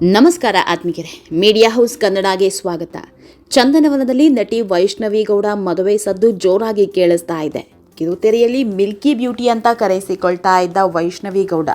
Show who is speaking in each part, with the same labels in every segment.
Speaker 1: ನಮಸ್ಕಾರ ಆತ್ಮಿಕರೇ media house ಕನ್ನಡಗೆ ಸ್ವಾಗತ. ಚಂದನವನದಲ್ಲಿ ನಟಿ ವೈಷ್ಣವಿ ಗೌಡ ಮದುವೆ ಸದ್ದು ಜೋರಾಗಿ ಕೇಳಿಸ್ತಾ ಇದೆ. ಕಿರುತೆರೆಯಲ್ಲಿ ಮಿಲ್ಕಿ ಬ್ಯೂಟಿ ಅಂತ ಕರೆಸಿಕೊಳ್ತಾ ಇದ್ದ ವೈಷ್ಣವಿ ಗೌಡ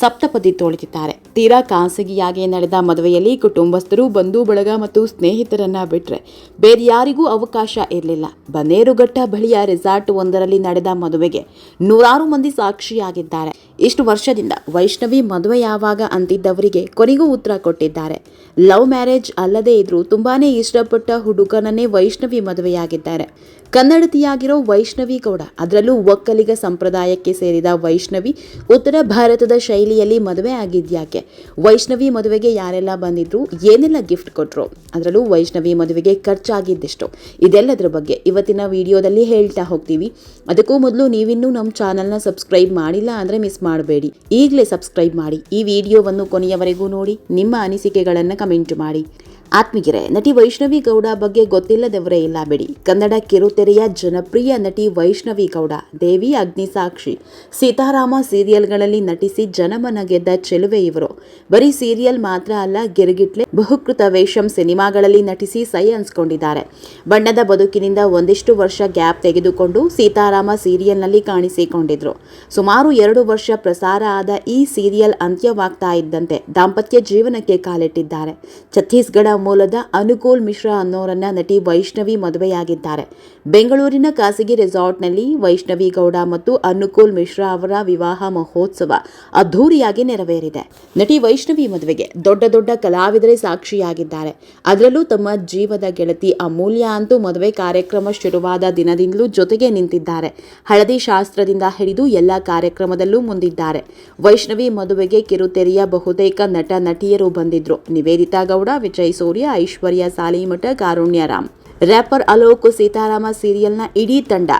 Speaker 1: ಸಪ್ತಪದಿ ತೋಳಿತಿದ್ದಾರೆ. ತೀರಾ ಖಾಸಗಿಯಾಗಿ ನಡೆದ ಮದುವೆಯಲ್ಲಿ ಕುಟುಂಬಸ್ಥರು ಬಂಧು ಬಳಗ ಮತ್ತು ಸ್ನೇಹಿತರನ್ನ ಬಿಟ್ಟರೆ ಬೇರೆ ಯಾರಿಗೂ ಅವಕಾಶ ಇರಲಿಲ್ಲ. ಬನೇರುಘಟ್ಟ ಬಳಿಯ ರೆಸಾರ್ಟ್ ಒಂದರಲ್ಲಿ ನಡೆದ ಮದುವೆಗೆ ನೂರಾರು ಮಂದಿ ಸಾಕ್ಷಿಯಾಗಿದ್ದಾರೆ. ಇಷ್ಟು ವರ್ಷದಿಂದ ವೈಷ್ಣವಿ ಮದುವೆ ಯಾವಾಗ ಅಂತಿದ್ದವರಿಗೆ ಕೊನೆಗೂ ಉತ್ತರ ಕೊಟ್ಟಿದ್ದಾರೆ. ಲವ್ ಮ್ಯಾರೇಜ್ ಅಲ್ಲದೇ ಇದ್ರೂ ತುಂಬಾನೇ ಇಷ್ಟಪಟ್ಟ ಹುಡುಗನನ್ನೇ ವೈಷ್ಣವಿ ಮದುವೆಯಾಗಿದ್ದಾರೆ. ಕನ್ನಡತಿಯಾಗಿರೋ ವೈಷ್ಣವಿ ಗೌಡ, ಅದರಲ್ಲೂ ಒಕ್ಕಲಿಗ ಸಂಪ್ರದಾಯಕ್ಕೆ ಸೇರಿದ ವೈಷ್ಣವಿ ಉತ್ತರ ಭಾರತದ ಶೈಲಿಯಲ್ಲಿ ಮದುವೆ ಆಗಿದ್ಯಾಕೆ? ವೈಷ್ಣವಿ ಮದುವೆಗೆ ಯಾರೆಲ್ಲ ಬಂದಿದ್ರು, ಏನೆಲ್ಲ ಗಿಫ್ಟ್ ಕೊಟ್ರು? ಅದರಲ್ಲೂ ವೈಷ್ಣವಿ ಮದುವೆಗೆ ಖರ್ಚಾಗಿದ್ದೆಷ್ಟು? ಇದೆಲ್ಲದರ ಬಗ್ಗೆ ಇವತ್ತಿನ ವಿಡಿಯೋದಲ್ಲಿ ಹೇಳ್ತಾ ಹೋಗ್ತೀವಿ. ಅದಕ್ಕೂ ಮೊದಲು ನೀವಿನ್ನೂ ನಮ್ಮ ಚಾನಲ್ನ ಸಬ್ಸ್ಕ್ರೈಬ್ ಮಾಡಿಲ್ಲ ಅಂದರೆ ಮಿಸ್ ಮಾಡಬೇಡಿ. ಈಗಲೇ ಸಬ್ಸ್ಕ್ರೈಬ್ ಮಾಡಿ. ಈ ವಿಡಿಯೋವನ್ನು ಕೊನೆಯವರೆಗೂ ನೋಡಿ. ನಿಮ್ಮ ಅನಿಸಿಕೆಗಳನ್ನು ಕಮೆಂಟ್ ಮಾಡಿ. ಆತ್ಮೀಗೆರೆ ನಟಿ ವೈಷ್ಣವಿ ಗೌಡ ಬಗ್ಗೆ ಗೊತ್ತಿಲ್ಲದವರೇ ಇಲ್ಲ ಬಿಡಿ. ಕನ್ನಡ ಕಿರುತೆರೆಯ ಜನಪ್ರಿಯ ನಟಿ ವೈಷ್ಣವಿ ಗೌಡ, ದೇವಿ ಅಗ್ನಿ ಸಾಕ್ಷಿ ಸೀತಾರಾಮ ಸೀರಿಯಲ್ಗಳಲ್ಲಿ ನಟಿಸಿ ಜನಮನ ಗೆದ್ದ ಚೆಲುವೆ ಇವರು. ಬರೀ ಸೀರಿಯಲ್ ಮಾತ್ರ ಅಲ್ಲ, ಗಿರ್ಗಿಟ್ಲೆ ಬಹುಕೃತ ವೇಷಂ ಸಿನಿಮಾಗಳಲ್ಲಿ ನಟಿಸಿ ಸೈ ಅನ್ಸ್ಕೊಂಡಿದ್ದಾರೆ. ಬಣ್ಣದ ಬದುಕಿನಿಂದ ಒಂದಿಷ್ಟು ವರ್ಷ ಗ್ಯಾಪ್ ತೆಗೆದುಕೊಂಡು ಸೀತಾರಾಮ ಸೀರಿಯಲ್ನಲ್ಲಿ ಕಾಣಿಸಿಕೊಂಡಿದ್ರು. ಸುಮಾರು ಎರಡು ವರ್ಷ ಪ್ರಸಾರ ಆದ ಈ ಸೀರಿಯಲ್ ಅಂತ್ಯವಾಗ್ತಾ ಇದ್ದಂತೆ ದಾಂಪತ್ಯ ಜೀವನಕ್ಕೆ ಕಾಲಿಟ್ಟಿದ್ದಾರೆ. ಛತ್ತೀಸ್ಗಢ ಮೂಲದ ಅನುಕೂಲ್ ಮಿಶ್ರಾ ಅನ್ನೋರನ್ನ ನಟಿ ವೈಷ್ಣವಿ ಮದುವೆಯಾಗಿದ್ದಾರೆ. ಬೆಂಗಳೂರಿನ ಖಾಸಗಿ ರೆಸಾರ್ಟ್ನಲ್ಲಿ ವೈಷ್ಣವಿ ಗೌಡ ಮತ್ತು ಅನುಕೂಲ್ ಮಿಶ್ರಾ ಅವರ ವಿವಾಹ ಮಹೋತ್ಸವ ಅದ್ಧೂರಿಯಾಗಿ ನೆರವೇರಿದೆ. ನಟಿ ವೈಷ್ಣವಿ ಮದುವೆಗೆ ದೊಡ್ಡ ದೊಡ್ಡ ಕಲಾವಿದರೇ ಸಾಕ್ಷಿಯಾಗಿದ್ದಾರೆ. ಅದರಲ್ಲೂ ತಮ್ಮ ಜೀವದ ಗೆಳತಿ ಅಮೂಲ್ಯ ಅಂತೂ ಮದುವೆ ಕಾರ್ಯಕ್ರಮ ಶುರುವಾದ ದಿನದಿಂದಲೂ ಜೊತೆಗೆ ನಿಂತಿದ್ದಾರೆ. ಹಳದಿ ಶಾಸ್ತ್ರದಿಂದ ಹಿಡಿದು ಎಲ್ಲ ಕಾರ್ಯಕ್ರಮದಲ್ಲೂ ಮುಂದಿದ್ದಾರೆ. ವೈಷ್ಣವಿ ಮದುವೆಗೆ ಕಿರುತೆರೆಯ ಬಹುತೇಕ ನಟ ನಟಿಯರು ಬಂದಿದ್ರು. ನಿವೇದಿತಾ ಗೌಡ, ವಿಜಯ್ ಸೂರ್ಯ ಐಶ್ವರ್ಯ ಸಾಲಿಮಠ ಕಾರುಣ್ಯರಾಮ್ ರ್ಯಾಪರ್ ಅಲೋಕ್ ಸೀತಾರಾಮ ಸೀರಿಯಲ್ನ ಇಡೀ ತಂಡ.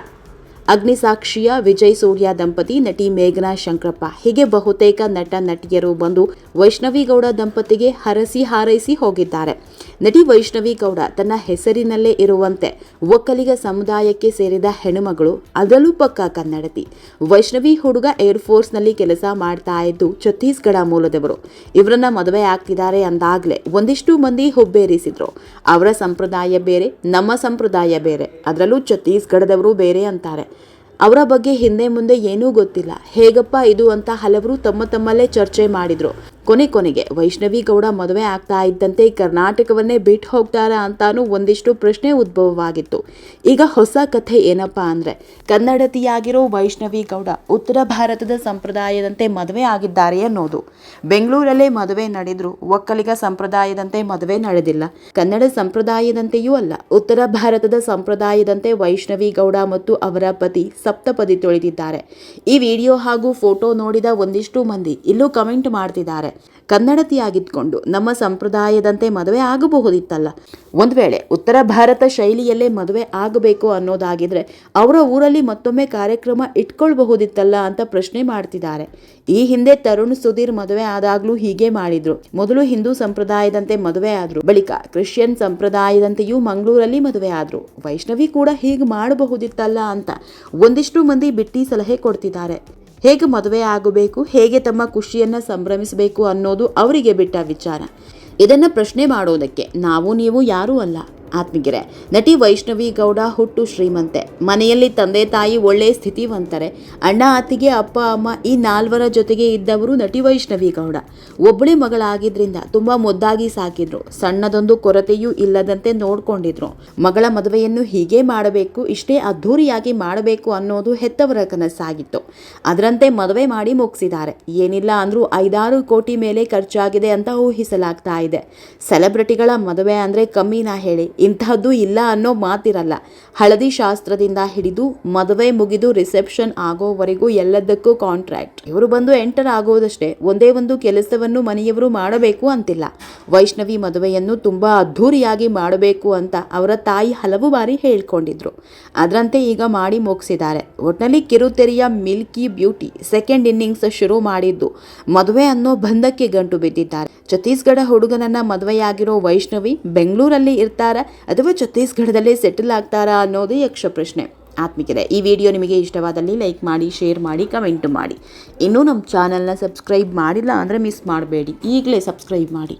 Speaker 1: ಅಗ್ನಿಸಾಕ್ಷಿಯ ವಿಜಯ್ ಸೂರ್ಯ ದಂಪತಿ ನಟಿ ಮೇಘನಾ ಶಂಕರಪ್ಪ. ಹೀಗೆ ಬಹುತೇಕ ನಟ, ನಟಿಯರು ಬಂದು ವೈಷ್ಣವಿಗೌಡ ದಂಪತಿಗೆ ಹರಸಿ ಹಾರೈಸಿ ಹೋಗಿದ್ದಾರೆ. ನಟಿ ವೈಷ್ಣವಿ ಗೌಡ ತನ್ನ ಹೆಸರಿನಲ್ಲೇ ಇರುವಂತೆ ಒಕ್ಕಲಿಗ ಸಮುದಾಯಕ್ಕೆ ಸೇರಿದ ಹೆಣ್ಣುಮಗಳು ಅದರಲ್ಲೂ ಪಕ್ಕ ಕನ್ನಡತಿ. ವೈಷ್ಣವಿ ಹುಡುಗ ಏರ್ಫೋರ್ಸ್ನಲ್ಲಿ ಕೆಲಸ ಮಾಡ್ತಾ ಇದ್ದು ಛತ್ತೀಸ್ಗಢ ಮೂಲದವರು. ಇವರನ್ನ ಮದುವೆ ಆಗ್ತಿದ್ದಾರೆ ಅಂದಾಗಲೇ ಒಂದಿಷ್ಟು ಮಂದಿ ಹುಬ್ಬೇರಿಸಿದ್ರು. ಅವರ ಸಂಪ್ರದಾಯ ಬೇರೆ, ನಮ್ಮ ಸಂಪ್ರದಾಯ ಬೇರೆ, ಅದರಲ್ಲೂ ಛತ್ತೀಸ್ಗಢದವರು ಬೇರೆ ಅಂತಾರೆ. ಅವರ ಬಗ್ಗೆ ಹಿಂದೆ ಮುಂದೆ ಏನೂ ಗೊತ್ತಿಲ್ಲ. ಹೇಗಪ್ಪ ಇದು ಅಂತ ಹಲವರು ತಮ್ಮ ತಮ್ಮಲ್ಲೇ ಚರ್ಚೆ ಮಾಡಿದ್ರು. ಕೊನೆ ಕೊನೆಗೆ ವೈಷ್ಣವಿ ಗೌಡ ಮದುವೆ ಆಗ್ತಾ ಇದ್ದಂತೆ ಕರ್ನಾಟಕವನ್ನೇ ಬಿಟ್ಟು ಹೋಗ್ತಾರಾ ಅಂತಾನೂ ಒಂದಿಷ್ಟು ಪ್ರಶ್ನೆ ಉದ್ಭವವಾಗಿತ್ತು. ಈಗ ಹೊಸ ಕಥೆ ಏನಪ್ಪಾ ಅಂದ್ರೆ, ಕನ್ನಡತಿಯಾಗಿರೋ ವೈಷ್ಣವಿ ಗೌಡ ಉತ್ತರ ಭಾರತದ ಸಂಪ್ರದಾಯದಂತೆ ಮದುವೆ ಆಗಿದ್ದಾರೆ ಅನ್ನೋದು. ಬೆಂಗಳೂರಲ್ಲೇ ಮದುವೆ ನಡೆದ್ರು, ಒಕ್ಕಲಿಗ ಸಂಪ್ರದಾಯದಂತೆ ಮದುವೆ ನಡೆದಿಲ್ಲ. ಕನ್ನಡ ಸಂಪ್ರದಾಯದಂತೆಯೂ ಅಲ್ಲ, ಉತ್ತರ ಭಾರತದ ಸಂಪ್ರದಾಯದಂತೆ ವೈಷ್ಣವಿ ಗೌಡ ಮತ್ತು ಅವರ ಪತಿ ಸಪ್ತಪದಿ ತೊಳೆದಿದ್ದಾರೆ. ಈ ವಿಡಿಯೋ ಹಾಗೂ ಫೋಟೋ ನೋಡಿದ ಒಂದಿಷ್ಟು ಮಂದಿ ಇಲ್ಲೂ ಕಮೆಂಟ್ ಮಾಡ್ತಿದ್ದಾರೆ. ಕನ್ನಡತಿಯಾಗಿದ್ಕೊಂಡು ನಮ್ಮ ಸಂಪ್ರದಾಯದಂತೆ ಮದುವೆ ಆಗಬಹುದಿತ್ತಲ್ಲ. ಒಂದು ವೇಳೆ ಉತ್ತರ ಭಾರತ ಶೈಲಿಯಲ್ಲೇ ಮದುವೆ ಆಗಬೇಕು ಅನ್ನೋದಾಗಿದ್ರೆ ಅವರ ಊರಲ್ಲಿ ಮತ್ತೊಮ್ಮೆ ಕಾರ್ಯಕ್ರಮ ಇಟ್ಕೊಳ್ಬಹುದಿತ್ತಲ್ಲ ಅಂತ ಪ್ರಶ್ನೆ ಮಾಡ್ತಿದ್ದಾರೆ. ಈ ಹಿಂದೆ ತರುಣ್ ಸುಧೀರ್ ಮದುವೆ ಆದಾಗ್ಲೂ ಹೀಗೆ ಮಾಡಿದ್ರು. ಮೊದಲು ಹಿಂದೂ ಸಂಪ್ರದಾಯದಂತೆ ಮದುವೆ ಆದ್ರು. ಬಳಿಕ ಕ್ರಿಶ್ಚಿಯನ್ ಸಂಪ್ರದಾಯದಂತೆಯೂ ಮಂಗಳೂರಲ್ಲಿ ಮದುವೆ ಆದ್ರು. ವೈಷ್ಣವಿ ಕೂಡ ಹೀಗೆ ಮಾಡಬಹುದಿತ್ತಲ್ಲ ಅಂತ ಒಂದಿಷ್ಟು ಮಂದಿ ಬಿಟ್ಟಿ ಸಲಹೆ ಕೊಡ್ತಿದ್ದಾರೆ. ಹೇಗೆ ಮದುವೆ ಆಗಬೇಕು, ಹೇಗೆ ತಮ್ಮ ಖುಷಿಯನ್ನು ಸಂಭ್ರಮಿಸಬೇಕು ಅನ್ನೋದು ಅವರಿಗೆ ಬಿಟ್ಟ ವಿಚಾರ. ಇದನ್ನು ಪ್ರಶ್ನೆ ಮಾಡೋದಕ್ಕೆ ನಾವು, ನೀವು ಯಾರೂ ಅಲ್ಲ. ಆತ್ಮಿಗೆರೆ ನಟಿ ವೈಷ್ಣವಿ ಗೌಡ ಹುಟ್ಟು ಶ್ರೀಮಂತೆ. ಮನೆಯಲ್ಲಿ ತಂದೆ ತಾಯಿ ಒಳ್ಳೆ ಸ್ಥಿತಿವಂತರೆ. ಅಣ್ಣ, ಅತ್ತಿಗೆ ಅಪ್ಪ, ಅಮ್ಮ, ಈ ನಾಲ್ವರ ಜೊತೆಗೆ ಇದ್ದವರು ನಟಿ ವೈಷ್ಣವಿ ಗೌಡ. ಒಬ್ಬಳೇ ಮಗಳಾಗಿದ್ದರಿಂದ ತುಂಬ ಮುದ್ದಾಗಿ ಸಾಕಿದ್ರು. ಸಣ್ಣದೊಂದು ಕೊರತೆಯೂ ಇಲ್ಲದಂತೆ ನೋಡ್ಕೊಂಡಿದ್ರು. ಮಗಳ ಮದುವೆಯನ್ನು ಹೀಗೆ ಮಾಡಬೇಕು, ಇಷ್ಟೇ ಅದ್ಧೂರಿಯಾಗಿ ಮಾಡಬೇಕು ಅನ್ನೋದು ಹೆತ್ತವರ ಕನಸಾಗಿತ್ತು. ಅದರಂತೆ ಮದುವೆ ಮಾಡಿ ಮುಗಿಸಿದ್ದಾರೆ. ಏನಿಲ್ಲ ಅಂದರೂ ಐದಾರು ಕೋಟಿ ಮೇಲೆ ಖರ್ಚಾಗಿದೆ ಅಂತ ಊಹಿಸಲಾಗ್ತಾ ಇದೆ. ಸೆಲೆಬ್ರಿಟಿಗಳ ಮದುವೆ ಅಂದರೆ ಕಮ್ಮಿನ ಹೇಳಿ. ಇಂತಹದ್ದು ಇಲ್ಲ ಅನ್ನೋ ಮಾತಿರಲ್ಲ. ಹಳದಿ ಶಾಸ್ತ್ರದಿಂದ ಹಿಡಿದು ಮದುವೆ ಮುಗಿದು ರಿಸೆಪ್ಷನ್ ಆಗೋವರೆಗೂ ಎಲ್ಲದಕ್ಕೂ ಕಾಂಟ್ರಾಕ್ಟ್. ಇವರು ಬಂದು ಎಂಟರ್ ಆಗೋದಷ್ಟೇ. ಒಂದೇ ಒಂದು ಕೆಲಸವನ್ನು ಮನೆಯವರು ಮಾಡಬೇಕು ಅಂತಿಲ್ಲ. ವೈಷ್ಣವಿ ಮದುವೆಯನ್ನು ತುಂಬ ಅದ್ಧೂರಿಯಾಗಿ ಮಾಡಬೇಕು ಅಂತ ಅವರ ತಾಯಿ ಹಲವು ಬಾರಿ ಹೇಳ್ಕೊಂಡಿದ್ರು. ಅದರಂತೆ ಈಗ ಮಾಡಿ ಮುಗಿಸಿದ್ದಾರೆ. ಒಟ್ನಲ್ಲಿ ಕಿರುತೆರೆಯ ಮಿಲ್ಕಿ ಬ್ಯೂಟಿ ಸೆಕೆಂಡ್ ಇನ್ನಿಂಗ್ಸ್ ಶುರು ಮಾಡಿದ್ದು. ಮದುವೆ ಅನ್ನೋ ಬಂಧಕ್ಕೆ ಗಂಟು ಬಿದ್ದಿದ್ದಾರೆ. ಛತ್ತೀಸ್ಗಢ ಹುಡುಗನನ್ನ ಮದುವೆಯಾಗಿರೋ ವೈಷ್ಣವಿ ಬೆಂಗಳೂರಲ್ಲಿ ಇರ್ತಾರ. ಅಥವಾ ಛತ್ತೀಸ್ಗಢದಲ್ಲೇ ಸೆಟಲ್ ಆಗ್ತಾರಾ ಅನ್ನೋದೇ ಯಕ್ಷ ಪ್ರಶ್ನೆ. ಆತ್ಮಿಕರೇ, ಈ ವಿಡಿಯೋ ನಿಮಗೆ ಇಷ್ಟವಾದಲ್ಲಿ ಲೈಕ್ ಮಾಡಿ, ಶೇರ್ ಮಾಡಿ, ಕಮೆಂಟ್ ಮಾಡಿ. ಇನ್ನೂ ನಮ್ಮ ಚಾನಲ್ನ ಸಬ್ಸ್ಕ್ರೈಬ್ ಮಾಡಿಲ್ಲ ಅಂದರೆ ಮಿಸ್ ಮಾಡಬೇಡಿ. ಈಗಲೇ ಸಬ್ಸ್ಕ್ರೈಬ್ ಮಾಡಿ.